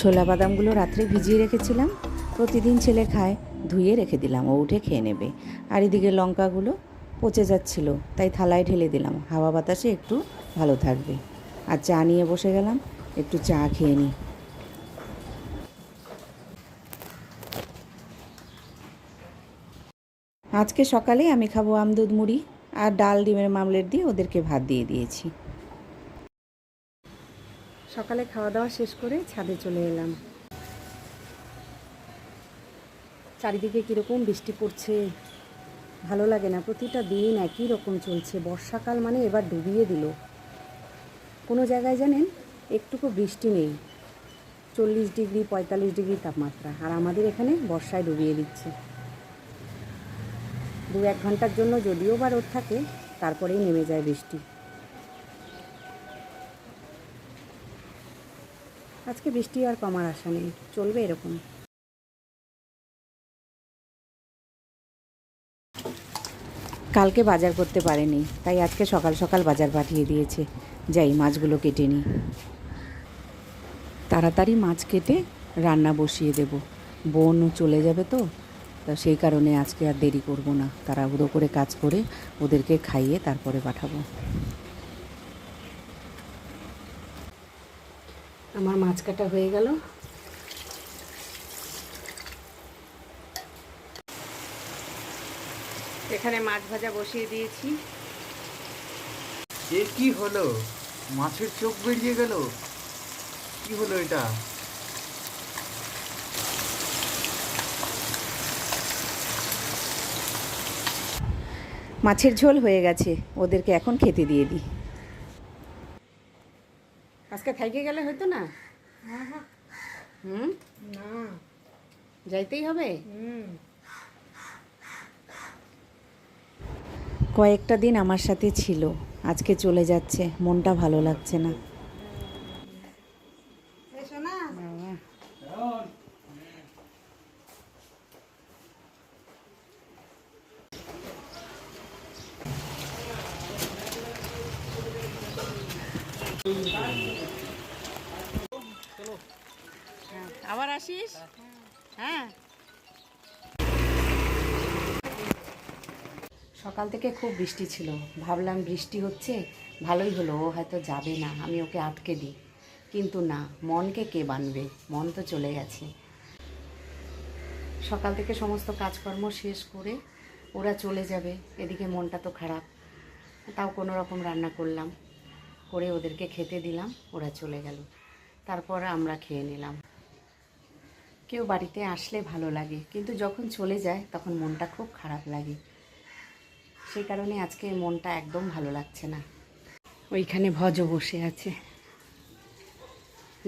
ছোলা বাদামগুলো রাত্রে ভিজিয়ে রেখেছিলাম। প্রতিদিন ছেলে খায়, ধুয়ে রেখে দিলাম, ও উঠে খেয়ে নেবে। আর এদিকে লঙ্কাগুলো পচে যাচ্ছিল, তাই থালায় ঢেলে দিলাম। হাওয়া বাতাসে একটু ভালো থাকবে। আর চা নিয়ে বসে গেলাম, একটু চা খেয়ে নিই আজকে সকালে আমি খাব আমদুধ মুড়ি আর ডাল ডিমের মামলেট দিয়ে ওদেরকে ভাত দিয়ে দিয়েছি। সকালে খাওয়া দাওয়া শেষ করে ছাদে চলে এলাম। চারিদিকে কীরকম বৃষ্টি পড়ছে, ভালো লাগে না। প্রতিটা দিন একই রকম চলছে। বর্ষাকাল মানে এবার ডুবিয়ে দিল। কোনো জায়গায় জানেন, একটুকু বৃষ্টি নেই। চল্লিশ ডিগ্রি, পঁয়তাল্লিশ ডিগ্রি তাপমাত্রা। আর আমাদের এখানে বর্ষায় ডুবিয়ে দিচ্ছে। দু এক ঘণ্টার জন্য যদিও বা রোদ থাকে, তারপরেই নেমে যায় বৃষ্টি। আজকে বৃষ্টি আর কমার আশা নেই। চলবে এরকম। কালকে বাজার করতে পারেনি, তাই আজকে সকাল সকাল বাজার পাঠিয়ে দিয়েছে। যাই, মাছগুলো কেটে নিই। তাড়াতাড়ি মাছ কেটে রান্না বসিয়ে দেব। বোন চলে যাবে তো, তা সেই কারণে আজকে আর দেরি করব না। তাড়াহুড়ো করে কাজ করে ওদেরকে খাইয়ে তারপরে পাঠাবো। আমার মাছ কাটা হয়ে গেল। এখানে মাছ ভাজা বসিয়ে দিয়েছি। এ কি হলো? মাছের চোখ বেরিয়ে গেল। কি হলো এটা? মাছের ঝোল হয়ে গেছে। ওদেরকে এখন খেতে দিয়ে দিই। আজকে থাইকে গেলে হয়তো না? হুম? যাইতেই হবে? কয়েকটা দিন আমার সাথে ছিল। আজকে চলে যাচ্ছে। মনটা ভালো লাগছে না। আবার আসিস? হ্যাঁ। সকাল থেকে খুব বৃষ্টি ছিল। ভাবলাম বৃষ্টি হচ্ছে, ভালোই হলো, ও হয়তো যাবে না, আমি ওকে আটকে দিই। কিন্তু না, মনকে কে বানবে? মন তো চলে গেছে। সকাল থেকে সমস্ত কাজকর্ম শেষ করে ওরা চলে যাবে। এদিকে মনটা তো খারাপ, তাও কোনো রকম রান্না করলাম। করে ওদেরকে খেতে দিলাম, ওরা চলে গেল। তারপর আমরা খেয়ে নিলাম। কেউ বাড়িতে আসলে ভালো লাগে, কিন্তু যখন চলে যায় তখন মনটা খুব খারাপ লাগে। সেই কারণে আজকে মনটা একদম ভালো লাগছে না। ওইখানে ভজ বসে আছে।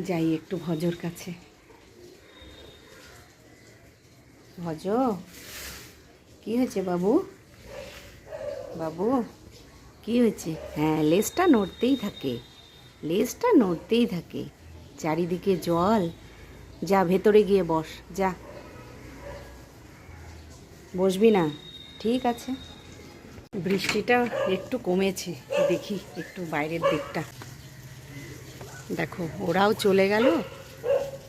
যাই একটু ভজর কাছে। ভজ? কি হয়েছে বাবু? বাবু? কি হয়েছে? হ্যাঁ লেজটা নড়তেই থাকে। লেজটা নড়তেই থাকে। চারিদিকে জল। যা, ভেতরে গিয়ে বস, যা। বসবি না, ঠিক আছে। বৃষ্টিটা একটু কমেছে, দেখি একটু বাইরের দিকটা। দেখো, ওরাও চলে গেল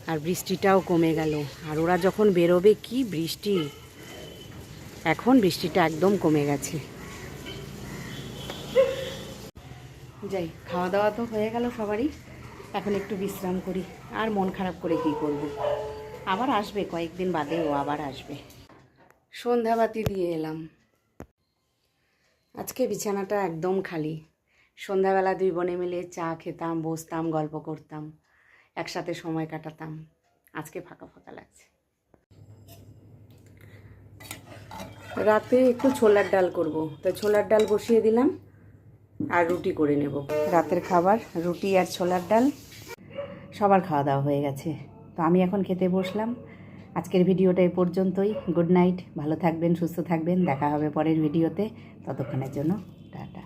আর বৃষ্টিটাও কমে গেল। আর ওরা যখন বেরোবে, কি বৃষ্টি? এখন বৃষ্টিটা একদম কমে গেছে। যাই খাওয়া দাওয়া তো হয়ে গেল সবারই। এখন একটু বিশ্রাম করি, আর মন খারাপ করে কি করব। আবার আসবে, কয়েকদিন বাদে ও আবার আসবে। সন্ধ্যাবাতি দিয়ে এলাম। আজকে বিছানাটা একদম খালি। সন্ধ্যাবেলা দুই বনে মিলে চা খেতাম, বসতাম, গল্প করতাম, একসাথে সময় কাটাতাম। আজকে ফাঁকা ফাঁকা লাগছে। রাতে একটু ছোলার ডাল করব। তো ছোলার ডাল বসিয়ে দিলাম। আর রুটি করে নেব। রাতের খাবার, রুটি আর ছোলার ডাল, সবার খাওয়া দাওয়া হয়ে গেছে। তো আমি এখন খেতে বসলাম। আজকের ভিডিওটা এ পর্যন্তই। গুড নাইট, ভালো থাকবেন, সুস্থ থাকবেন। দেখা হবে পরের ভিডিওতে। ততক্ষণের জন্য, টাটা।